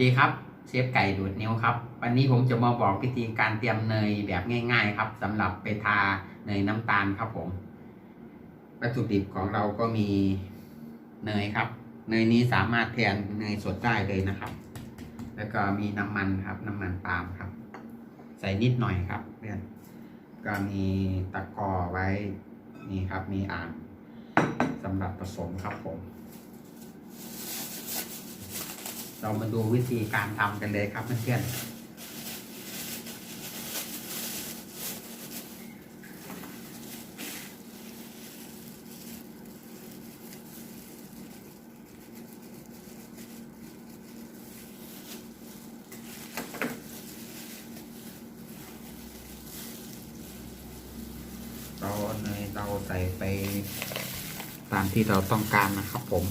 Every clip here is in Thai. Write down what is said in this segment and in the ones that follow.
ดีครับเชฟไก่ดูดนิ้วครับ วันนี้ผมจะมาบอกวิธีการเตรียมเนยแบบง่าย ๆ ครับสำหรับไปทาเนยน้ำตาลครับผม วัตถุดิบของเราก็มีเนยครับ เนยนี้สามารถแทนเนยสดได้เลยนะครับ แล้วก็มีน้ำมันครับ น้ำมันปาล์มครับ ใส่นิดหน่อยครับเพื่อนก็มีตะกอไว้นี่ครับ มีอ่างสำหรับผสมครับผม เรามาดูวิธีการทำกันเลยครับเพื่อนๆเราเนยเราใส่ไปตามที่เราต้องการนะครับผม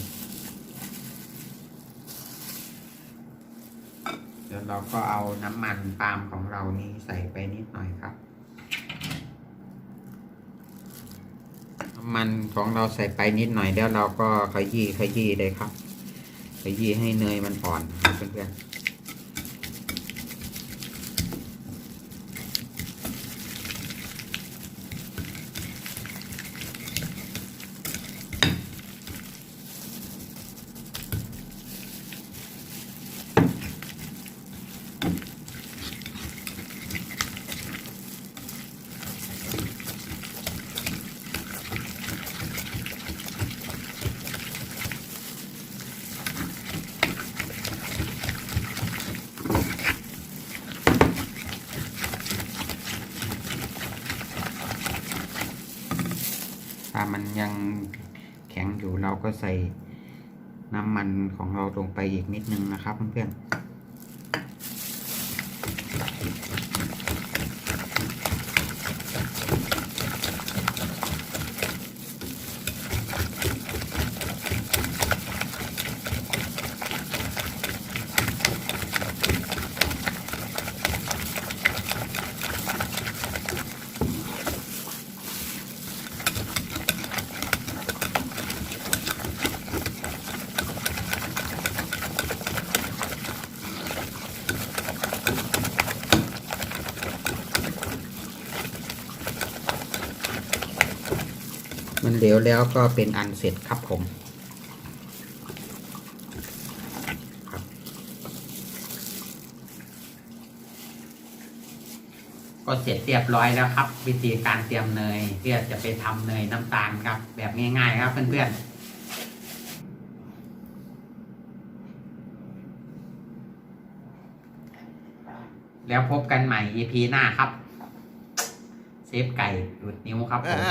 เดี๋ยวเราก็เอาน้ำมันปาล์มของเรานี้ใส่ไปนิดหน่อยครับ น้ำมันของเราใส่ไปนิดหน่อยแล้วเราก็ขยี้ขยี้เลยครับ ขยี้ให้เนยมันอ่อนเพื่อนๆถ้ามันยังแข็งอยู่เราก็ใส่น้ำมันของเราลงไปอีกนิดนึงนะครับเพื่อนๆ มันเหลวแล้วก็เป็นอันเสร็จครับผมครับก็เสร็จเรียบร้อยแล้วครับ วิธีการเตรียมเนยเพื่อจะไปทำเนยน้ำตาลครับ แบบง่ายๆครับเพื่อนๆแล้วพบกันใหม่ EP หน้าครับ เซฟไก่หลุดนิ้วครับผม